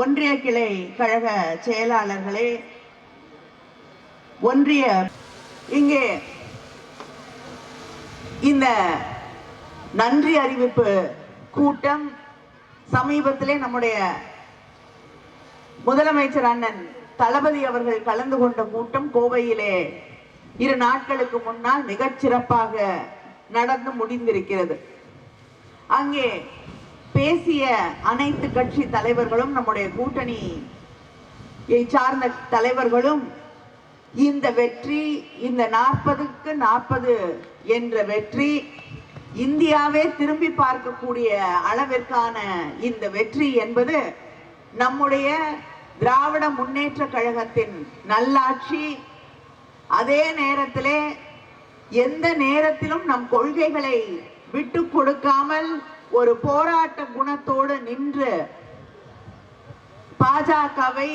ஒன்றிய கிளை கழக செயலாளர்களே ஒன்றிய இங்கே இந்த நன்றி அறிவிப்பு கூட்டம் சமீபத்திலே நம்முடைய முதலமைச்சர் அண்ணன் தளபதி அவர்கள் கலந்து கொண்ட கூட்டம் கோவையிலே இரு நாட்களுக்கு முன்னால் மிகச் சிறப்பாக நடந்து முடிந்திருக்கிறது. அங்கே பேசிய அனைத்து கட்சி தலைவர்களும் நம்முடைய கூட்டணியை சார்ந்த தலைவர்களும் இந்த வெற்றி இந்த நாற்பதுக்கு நாற்பது என்ற வெற்றி இந்தியாவே திரும்பி பார்க்கக்கூடிய அளவிற்கான இந்த வெற்றி என்பது நம்முடைய திராவிட முன்னேற்ற கழகத்தின் நல்லாட்சி. அதே நேரத்திலே எந்த நேரத்திலும் நம் கொள்கைகளை விட்டு கொடுக்காமல் ஒரு போராட்ட குணத்தோடு நின்று பாஜகவை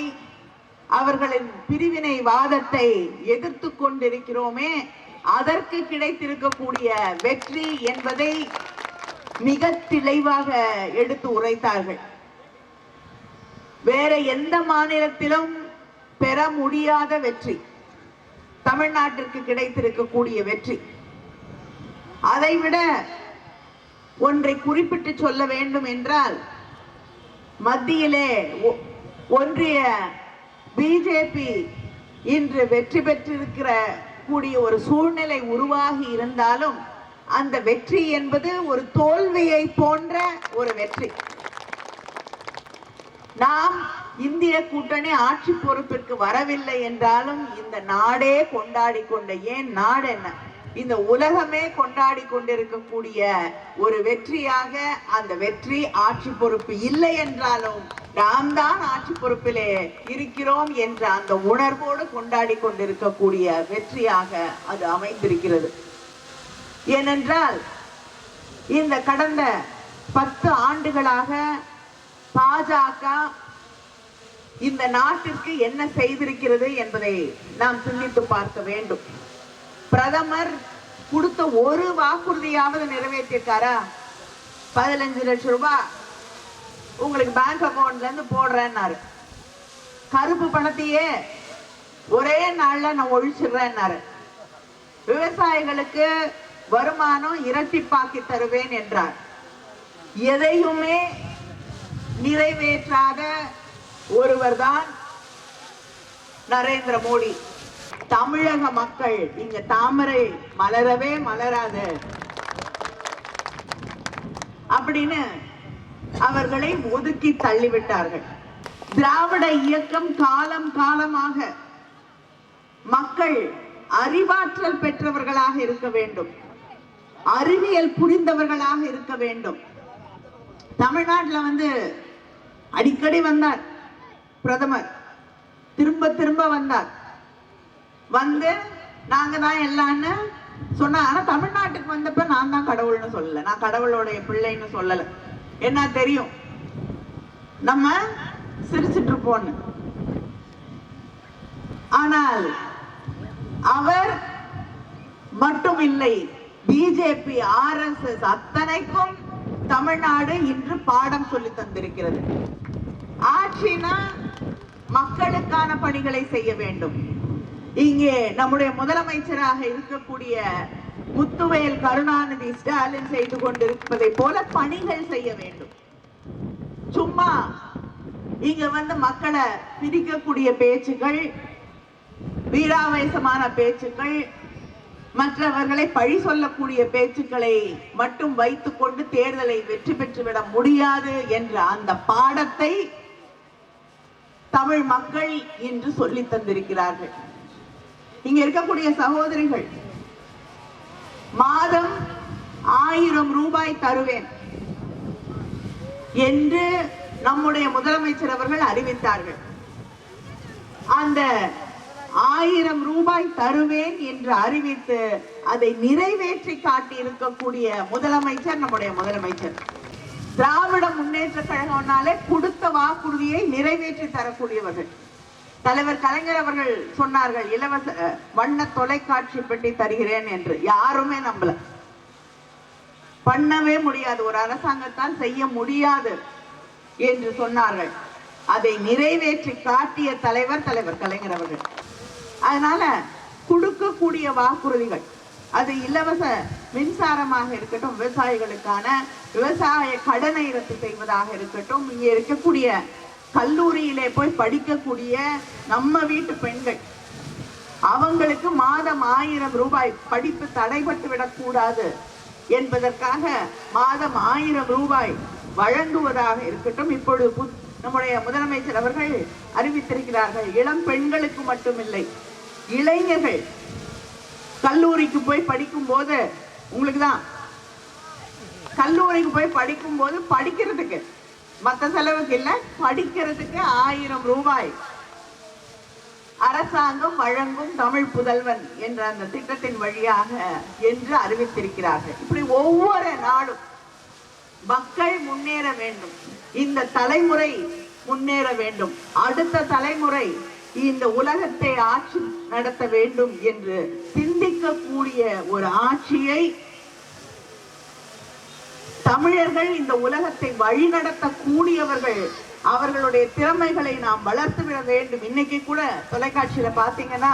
அவர்களின் பிரிவினை வாதத்தை எதிர்த்து கொண்டிருக்கிறோமே அதற்கு கிடைத்திருக்கக்கூடிய வெற்றி என்பதை மிக தெளிவாக எடுத்து உரைத்தார்கள். வேற எந்த மாநிலத்திலும் பெற முடியாத வெற்றி தமிழ்நாட்டிற்கு கிடைத்திருக்கக்கூடிய வெற்றி. அதைவிட ஒன்றை குறிப்பிட்டு சொல்ல வேண்டும் என்றால் மத்தியிலே ஒன்றிய பிஜேபி இன்று வெற்றி பெற்றிருக்கிற கூடிய ஒரு சூழ்நிலை உருவாகி இருந்தாலும் அந்த வெற்றி என்பது ஒரு தோல்வியை போன்ற ஒரு வெற்றி. நாம் இந்திய கூட்டணி ஆட்சி பொறுப்பிற்கு வரவில்லை என்றாலும் இந்த நாடே கொண்டாடி கொண்ட ஏன் நாடு என்ன இந்த உலகமே கொண்டாடி கொண்டிருக்கக்கூடிய ஒரு வெற்றியாக அந்த வெற்றி ஆட்சி பொறுப்பு இல்லை என்றாலும் நாம் தான் ஆட்சி பொறுப்பிலே இருக்கிறோம் என்ற அந்த உணர்வோடு கொண்டாடி கொண்டிருக்கக்கூடிய வெற்றியாக அது அமைந்திருக்கிறது. ஏனென்றால் இந்த கடந்த பத்து ஆண்டுகளாக பாஜக இந்த நாட்டிற்கு என்ன செய்திருக்கிறது என்பதை நாம் சிந்தித்து பார்க்க வேண்டும். பிரதமர் கொடுத்த ஒரு வாக்குறுதியாவது நிறைவேற்றிருக்காரா? பதினஞ்சு லட்சம் ரூபாய் உங்களுக்கு பேங்க் அக்கௌண்ட்ல இருந்து போடுறேன்னாரு. கருப்பு பணத்தையே ஒரே நாள்ல நான் ஒழிச்சிடுறேன்னாரு. விவசாயிகளுக்கு வருமானம் இரட்டிப்பாக்கி தருவேன் என்றார். எதையுமே நிறைவேற்றாத ஒருவர் தான் நரேந்திர மோடி. தமிழக மக்கள் இங்க தாமரை மலரவே மலராது. அப்படின்னு அவர்களை ஒதுக்கி தள்ளிவிட்டார்கள். திராவிட இயக்கம் காலம் காலமாக மக்கள் அறிவாற்றல் பெற்றவர்களாக இருக்க வேண்டும். அறிவியல் புரிந்தவர்களாக இருக்க வேண்டும். தமிழ்நாட்டுல வந்து அடிக்கடி வந்தார் பிரதமர். திரும்ப திரும்ப வந்தார். வந்து நாங்க தான் எல்லான்னு சொன்னா ஆனா தமிழ்நாட்டுக்கு வந்தப்ப நான் தான் கடவுள்னு சொல்லல. நான் கடவுளுடைய பிள்ளைன்னு சொல்லல. என்ன தெரியும்? நம்ம சிரிச்சிட்டு இருப்போம்னு ஆனால் அவர் மட்டும் இல்லை பிஜேபி ஆர்எஸ்எஸ் அத்தனைக்கும் தமிழ்நாடு இன்று பாடம் சொல்லி தந்திருக்கிறது. ஆட்சினா மக்களுக்கான பணிகளை செய்ய வேண்டும். இங்கே நம்முடைய முதலமைச்சராக இருக்கக்கூடிய முத்துவேல் கருணாநிதி ஸ்டாலின் செய்து கொண்டிருப்பதை போல பணிகள் செய்ய வேண்டும். சும்மா இங்க வந்து மக்களை பிரிக்கக்கூடிய பேச்சுகள் வீராவேசமான பேச்சுக்கள் மற்றவர்களை பழி சொல்லக்கூடிய பேச்சுக்களை மட்டும் வைத்துக்கொண்டு தேர்தலை வெற்றி பெற்றுவிட முடியாது என்ற அந்த பாடத்தை தமிழ் மக்கள் இன்று சொல்லி தந்திருக்கிறார்கள். இங்க இருக்கக்கூடிய சகோதரிகள் மாதம் ஆயிரம் ரூபாய் தருவேன் என்று நம்முடைய முதலமைச்சர் அவர்கள் அறிவித்தார்கள். அந்த ஆயிரம் ரூபாய் தருவேன் என்று அறிவித்து அதை நிறைவேற்றி காட்டி இருக்கக்கூடிய முதலமைச்சர் நம்முடைய முதலமைச்சர். திராவிட முன்னேற்ற கழகம்னாலே கொடுத்த வாக்குறுதியை நிறைவேற்றி தரக்கூடியவர்கள். தலைவர் கலைஞர் அவர்கள் சொன்னார்கள் இலவச வண்ண தொலைக்காட்சி பெட்டி தருகிறேன் என்று. யாருமே நம்பல. பண்ணவே முடியாது. ஒரு அரசாங்கத்தால் செய்ய முடியாது என்று சொன்னார்கள். அதை நிறைவேற்றி காட்டிய தலைவர் தலைவர் கலைஞர் அவர்கள். அதனால கொடுக்கக்கூடிய வாக்குறுதிகள் அது இலவச மின்சாரமாக இருக்கட்டும் விவசாயிகளுக்கான விவசாய கடனை ரத்து செய்வதாக இருக்கட்டும் இங்கே இருக்கக்கூடிய கல்லூரியிலே போய் படிக்கக்கூடிய நம்ம வீட்டு பெண்கள் அவங்களுக்கு மாதம் ஆயிரம் ரூபாய் படிப்பு தடைபட்டு விடக்கூடாது என்பதற்காக மாதம் ஆயிரம் ரூபாய் வழங்குவதாக இருக்கட்டும். இப்பொழுது நம்முடைய முதலமைச்சர் அவர்கள் அறிவித்திருக்கிறார்கள் இளம் பெண்களுக்கு மட்டுமில்லை இளைஞர்கள் கல்லூரிக்கு போய் படிக்கும் போது உங்களுக்கு தான் கல்லூரிக்கு போய் படிக்கும் போது படிக்கிறதுக்கு மற்ற செலவுக்கு இல்லை படிக்கிறதுக்கு ஆயிரம் ரூபாய். அரசாங்கம் வழங்கும் தமிழ் புதல்வன் என்ற அந்த திட்டத்தின் வழியாக என்று அறிவித்திருக்கிறார்கள். இப்படி ஒவ்வொரு நாளும் மக்கள் முன்னேற வேண்டும். இந்த தலைமுறை முன்னேற வேண்டும். அடுத்த தலைமுறை இந்த உலகத்தை ஆட்சி நடத்த வேண்டும் என்று சிந்திக்கக்கூடிய ஒரு ஆட்சியை தமிழர்கள் இந்த உலகத்தை வழிநடத்தக்கூடியவர்கள். அவர்களுடைய திறமைகளை நாம் வளர்த்து விட வேண்டும். இன்னைக்கு கூட தொலைக்காட்சியில பாத்தீங்கன்னா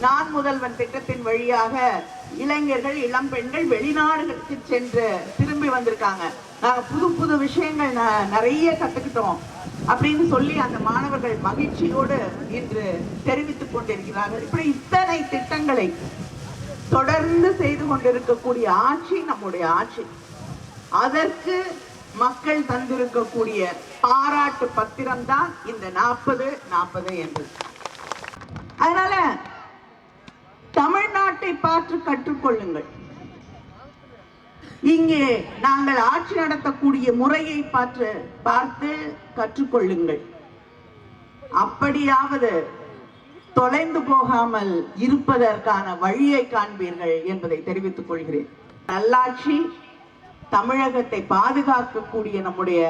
நான் முதல்வன் திட்டத்தின் வழியாக இளைஞர்கள் இளம் பெண்கள் வெளிநாடுகளுக்கு சென்று திரும்பி வந்திருக்காங்க. நாங்க புது புது விஷயங்கள் ந- நிறைய கத்துக்கிட்டோம். அப்படின்னு சொல்லி அந்த மாணவர்கள் மகிழ்ச்சியோடு இன்று தெரிவித்துக் கொண்டிருக்கிறார்கள். இப்படி இத்தனை திட்டங்களை தொடர்ந்து செய்து கொண்டிருக்கக்கூடிய ஆட்சி நம்முடைய ஆட்சி. அதற்கு மக்கள் தந்திருக்கக்கூடிய பாராட்டு பத்திரம் தான் இந்த நாற்பது நாற்பது என்று அதனால தமிழ்நாட்டை பார்த்து கற்றுக்கொள்ளுங்கள். இங்கே நாங்கள் ஆட்சி நடத்தக்கூடிய முறையை பார்த்து பார்த்து கற்றுக்கொள்ளுங்கள். அப்படியாவது தொலைந்து போகாமல் இருப்பதற்கான வழியை காண்பீர்கள் என்பதை தெரிவித்துக் கொள்கிறேன். நல்லாட்சி தமிழகத்தை பாதுகாக்கக்கூடிய நம்முடைய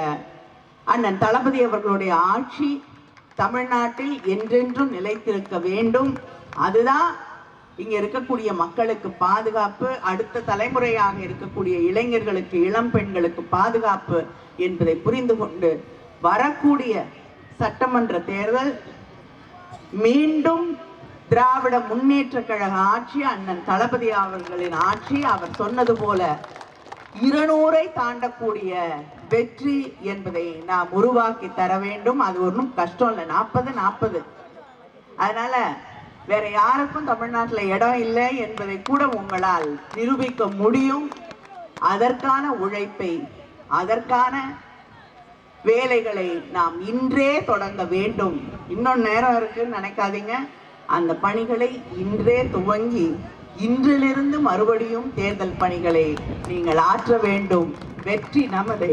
அண்ணன் தளபதி அவர்களுடைய ஆட்சி தமிழ்நாட்டில் என்றென்றும் நிலைத்திருக்க வேண்டும். அதுதான் இங்க இருக்கக்கூடிய மக்களுக்கு பாதுகாப்பு அடுத்த தலைமுறையாக இருக்கக்கூடிய இளைஞர்களுக்கு இளம் பெண்களுக்கு பாதுகாப்பு என்பதை புரிந்து கொண்டு வரக்கூடிய சட்டமன்ற தேர்தல் மீண்டும் திராவிட முன்னேற்ற கழக ஆட்சி அண்ணன் தளபதி அவர்களின் ஆட்சி அவர் சொன்னது போல இருநூறை தாண்டக்கூடிய வெற்றி என்பதை நாம் உருவாக்கி தர வேண்டும். அது ஒன்றும் கஷ்டம் இல்லை. நாற்பது நாற்பது அதனால வேற யாருக்கும் தமிழ்நாட்டில் இடம் இல்லை என்பதை கூட உங்களால் நிரூபிக்க முடியும். அதற்கான உழைப்பை அதற்கான வேலைகளை நாம் இன்றே தொடங்க வேண்டும். இன்னொன்று நேரம் இருக்குன்னு நினைக்காதீங்க. அந்த பணிகளை இன்றே துவங்கி இன்றிலிருந்து மறுபடியும் தேர்தல் பணிகளை நீங்கள் ஆற்ற வேண்டும். வெற்றி நமது.